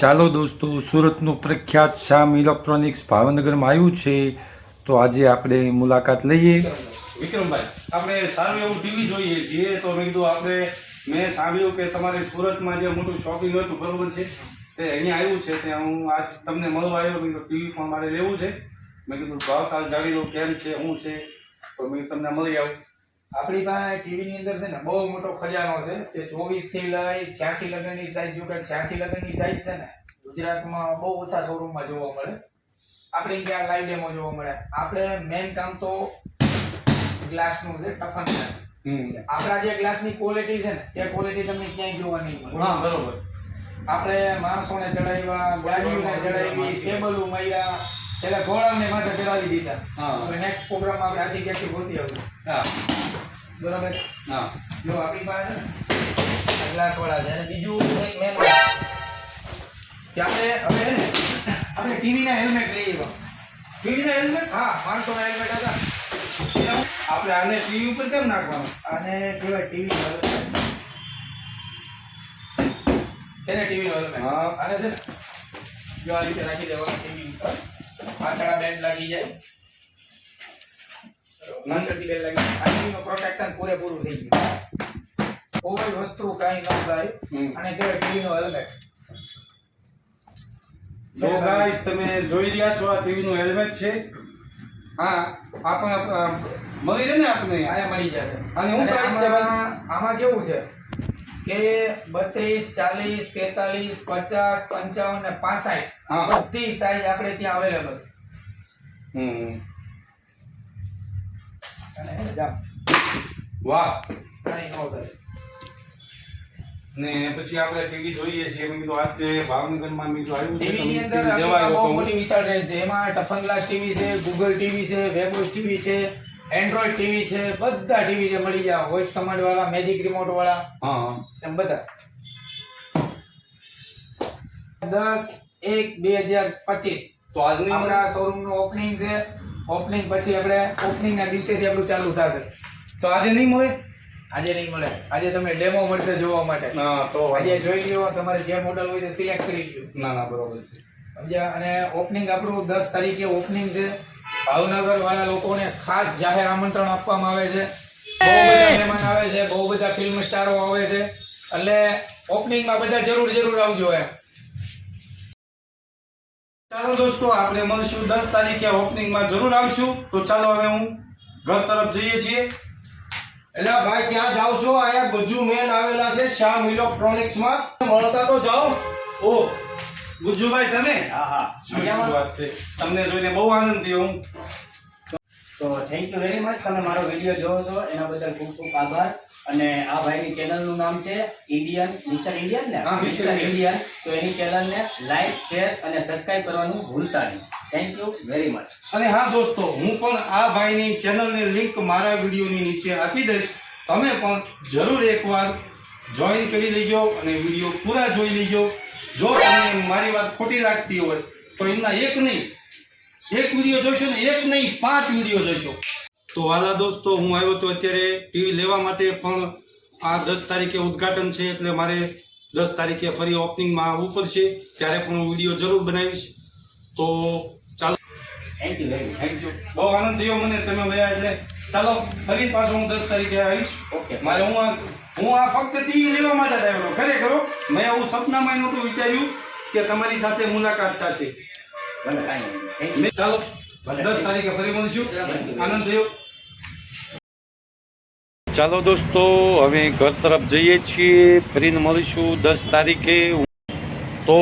ચાલો દોસ્તો, સુરતનું પ્રખ્યાત શ્યામ ઇલેક્ટ્રોનિક્સ ભાવનગરમાં આવ્યું છે. તો આજે આપણે મુલાકાત લઈએ. વિક્રમભાઈ, આપણે સારું એવું ટીવી જોઈએ છીએ, તો મેં કીધું આપણે, મેં સાંભળ્યું કે તમારે સુરતમાં જે મોટું શોપિંગ હતું, બરોબર છે? તે અહીંયા આવ્યું છે, ત્યાં હું આજ તમને મળવા આવ્યો, મેં ટીવી પણ મારે લેવું છે. મેં કીધું ભાવતાલ જાણી લો કેમ છે, શું છે? તો મેં તમને મળી આવું. આપણી પાસે ટીવીની અંદર છે ને બહુ મોટો ખજાનો છે જે ચોવીસથી લઈ છ્યાસી લગ્નની સાઈઝ જો કે છ્યાસી લગ્નની સાઈઝ છે ને ગુજરાતમાં બહુ ઓછા શોરૂમમાં જોવા મળે. આપણે ત્યાં લાઈવ ડેમો જોવા મળે? આપણે મેઇન કામ તો ગ્લાસનું છે ટફન ગ્લાસ આપણા જે ગ્લાસની ક્વોલિટી છે ને તે ક્વોલિટી તમને ક્યાંય જોવા નહીં મળે. હા બરોબર. આપણે માણસોને ચડાવ્યા ગાડીઓને ચડાવી ટેબલો માર્યા છેલ્લે ઘોડાને માથે ચડાવી દીધા. નેક્સ્ટ પ્રોગ્રામ આપણે આથી ક્યાંથી ગોતી આવું હા. બરાબર? હા. જો આપણી પાસે ગ્લાસ વાળા છે. અને બીજું એક મેન કે આપણે હવે છે ને આપણે ટીવી ના હેલ્મેટ લઈ આવ્યા. ટીવીના હેલ્મેટ હા પાંચસો ના હેલ્મેટ હતા. આપણે આને ટીવી ઉપર કેમ નાખવાનું? આને કહેવાય ટીવી છે ને ટીવી હેલ્મેટ હા. આને છે ને જો આ રીતે રાખી દેવાનું ટીવી ઉપર. પાછળ બેન્ડ લાગી જાય. પાછળથી બેલ લાગી જાય. આ પ્રોટેક્શન પૂરેપૂરું થઈ ગયું. કોઈ વસ્તુ કાંઈ ન થાય અને અને ટીવી નો હેલ્મેટ જો ગાઈસ તમે જોઈ રહ્યા છો આ ટીવીનું હેલ્મેટ છે? હા. આપણે મળી રહે ને આપને? આયા મળી જશે. અને હું કહીશ આમાં કેવું છે કે બત્રીસ ચાલીસ તેતાલીસ પચાસ પંચાવન ને પાસાઠ. બધી સાઈઝ આપણે ત્યાં અવેલેબલ હમ. વાહ. ન પછી આપણે ટીવી જોઈએ છીએ મેં કીધું આજે ભાવનગરમાં મેં કીધું આવ્યું છે અંદર બહુ મોટી વિશાળ રેન્જ છે. એમાં ટફન ગ્લાસ ટીવી છે ગૂગલ ટીવી છે વેબોસ ટીવી છે એન્ડ્રોઈડ ટીવી છે બધા ટીવી જે મળી જાય વોઇસ કમાન્ડ વાળા મેજિક રિમોટ વાળા હા એમ બધા. દસ એક બે હજાર પચીસ. તો આજની આપણા શોરૂમનું ઓપનિંગ છે. ઓપનિંગ પછી આપણે ઓપનિંગ ના દિવસેથી આપણું ચાલુ થશે. તો આજે નહીં મળે? આજે નહીં મળે. આજે તમને ડેમો મળશે જોવા માટે. હા તો આજે જોઈ લ્યો તમારે જે મોડલ હોય તે સિલેક્ટ કરી લ્યો. ના ના બરોબર છે. સમજ્યા? અને ઓપનિંગ આપણું દસ તારીખે ઓપનિંગ છે. ભાવનગર વાળા લોકોને ખાસ જાહેર આમંત્રણ આપવામાં આવે છે. બહુ બધા મહેમાન આવે છે બહુ બધા ફિલ્મ સ્ટારો આવે છે. એટલે ઓપનિંગમાં બધા જરૂર જરૂર આવજો એમ. ચાલો દોસ્તો આપણે મળશું દસ તારીખે ઓપનિંગમાં જરૂર આવશું. તો ચાલો હવે હું ઘર તરફ જઈએ છીએ. એટલે ભાઈ ક્યાં જાવ છો? અહીંયા ગજુ મેન આવેલા છે શ્યામ ઇલેક્ટ્રોનિક્સમાં. મળતા તો જાઓ. ઓ ગુજ્જુભાઈ તમે? હા હા. શું વાત છે? તમને જોઈને બહુ આનંદ થયો હું. તો થેન્ક યુ વેરી મચ તમે મારો વીડિયો જોવો છો. એના બદલ ખૂબ ખૂબ આભાર. અને આ ભાઈની ચેનલનું નામ છે ઇન્ડિયન મિસ્ટર ઇન્ડિયન ને. મિસ્ટર ઇન્ડિયન તો એની ચેનલને લાઈક શેર અને સબસ્ક્રાઇબ કરવાનું ભૂલતા નહીં. થેન્ક યુ વેરી મચ અને હા દોસ્તો હું પણ આ ભાઈની ચેનલની લિંક મારા વિડીયોની નીચે આપી દઈશ. તમે પણ જરૂર એકવાર જોઈન કરી લેજો અને વીડિયો પૂરા જોઈ લેજો. જો તમને મારી વાત ખોટી લાગતી હોય તો એમના એક નહીં એક વીડિયો જોશો ને એક નહીં પાંચ વીડિયો જોશો. તો વાલા દોસ્તો હું આવ્યો તો અત્યારે ટીવી લેવા માટે પણ આ દસ તારીખે ઉદ્ઘાટન છે એટલે મારે દસ તારીખે ફરી ઓપનિંગમાં આવવું પડશે ત્યારે પણ હું વીડિયો જરૂર બનાવીશ. તો ચાલો. થેન્ક યુ થેન્ક યુ બહુ આનંદ થયો મને તમે મળ્યા એટલે ચાલો ફરી પાછો હું દસ તારીખે આવીશ. ઓકે મારે હું આ હું આ ફક્ત ટીવી લેવા માટે જ આવ્યો. ખરેખર ખરો મેં આવું સપનામાં નહોતું વિચાર્યું કે તમારી સાથે મુલાકાત થશે. ચાલો દસ તારીખે ફરી મળીશું. આનંદ થયો. ચાલો દોસ્તો, હવે ઘર તરફ જઈએ છીએ. ફરીને મળીશું દસ તારીખે. તો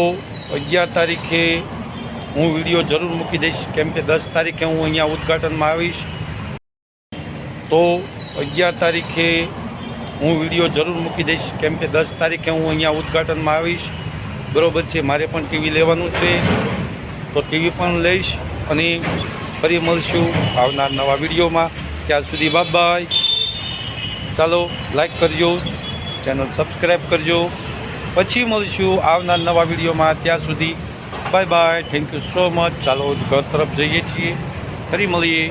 અગિયાર તારીખે હું વીડિયો જરૂર મૂકી દઈશ. કેમ કે દસ તારીખે હું અહીંયા ઉદઘાટનમાં આવીશ. તો અગિયાર તારીખે હું વીડિયો જરૂર મૂકી દઈશ. કેમ કે દસ તારીખે હું અહીંયા ઉદઘાટનમાં આવીશ. બરાબર છે, મારે પણ ટીવી લેવાનું છે. તો ટીવી પણ લઈશ અને ફરી મળશું આવનાર નવા વિડીયોમાં. ત્યાં સુધી બાય ચાલો લાઈક કરજો ચેનલ સબસ્ક્રાઈબ કરજો. પછી મળીશું આવનાર નવા વિડીયોમાં. ત્યાં સુધી bye bye thank you so much ચાલો ઘર તરફ જઈએ છીએ. ફરી મળીએ.